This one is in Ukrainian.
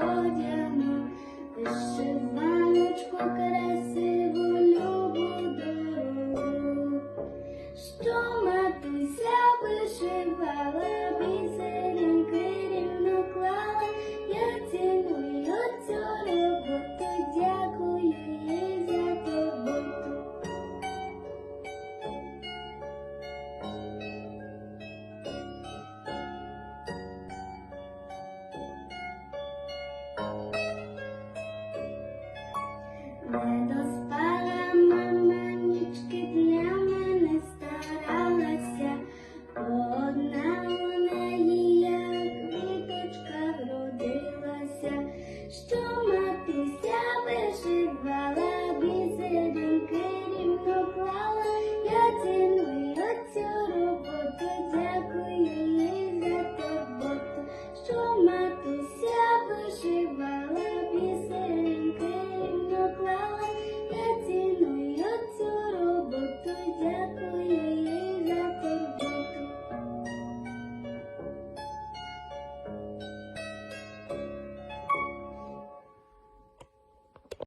одягну, вишиваночку красиву любу дорогу, що матуся вишивала. що матуся виживала.